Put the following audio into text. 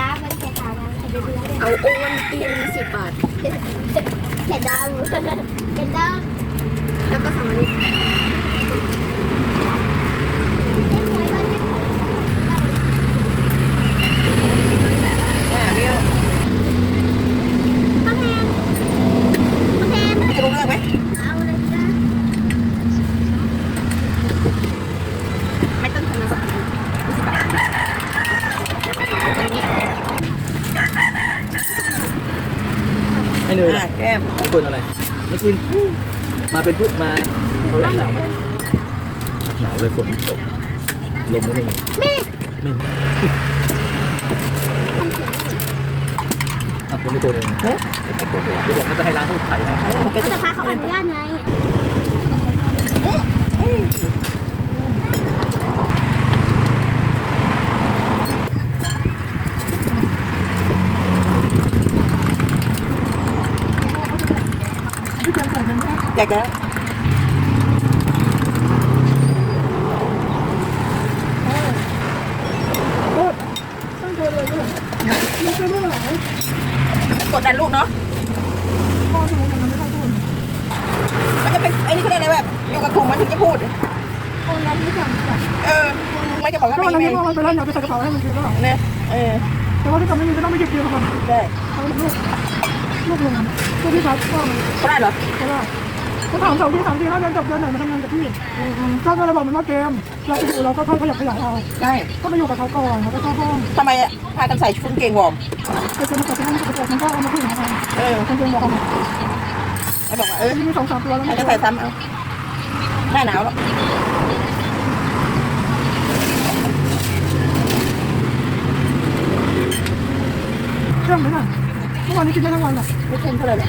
ดาวมันจะตายแล้วจะดู เอาโอนตีนสิบบาท เห็ดดาวเห็ดดาว แล้วก็สั่งอันนี้ อ่าเรียว พ่อแทนพ่อแทน จะรู้เรื่องไหม เอาเลยจ้า ไม่ต้องทำนะ ให้ เหนื่อยอ่าแก้มไม่ควรอะไรไม่กินมาเป็นพุทมาเขาหนาวไหมหนาวเลยฝนตกลมก็ไม่มีไม่มีอะผมไม่ตัวเองเฮ้ยตัวเองที่บอกว่าจะให้ร้านเขาขายนะเขาจะพาเขาอนุญาตไง อยากจะกดดันลูกเนาะมันจะเป็นไอ้นี่เขาเรียกอะไรแบบอยู่กับกลุ่มมันถึงจะพูดเออไม่จะบอกว่าก็ไม่วันไม่นี้ว่าไปแล้วอย่าไปใส่กระเป๋าให้มันกินแล้วเนี่ยเออแต่ว่าถ้าจะไม่มีก็ต้องไม่เก็บเกี่ยวก่อนได้เอาลูกลูกลงตัวที่พัดก็เขาได้เหรอก็ได้ เขาถามสองทีสามทีแล้วเดินจบเดินไหนมาทำงานกับพี่ก็เลยบอกมันว่าเกม เราไปอยู่เราก็ค่อยขยับขยายเอาได้ก็ไปอยู่กับเขาก่อนแล้วก็เข้าห้องทำไมอะพากันใส่ชุดกางเกงวอร์มไปเจอมากับที่นั่นกับตัวมันก็เอามาขึ้นมาเออคนเดินบอกไอ้บอกว่าเออมีสองสามตัวแล้วให้จะใส่ซ้ำเอาหน้าหนาวแล้วเครื่องไหมน่ะเมื่อวานนี้กินได้ทั้งวันอะไม่เค็มเท่าไหร่เลย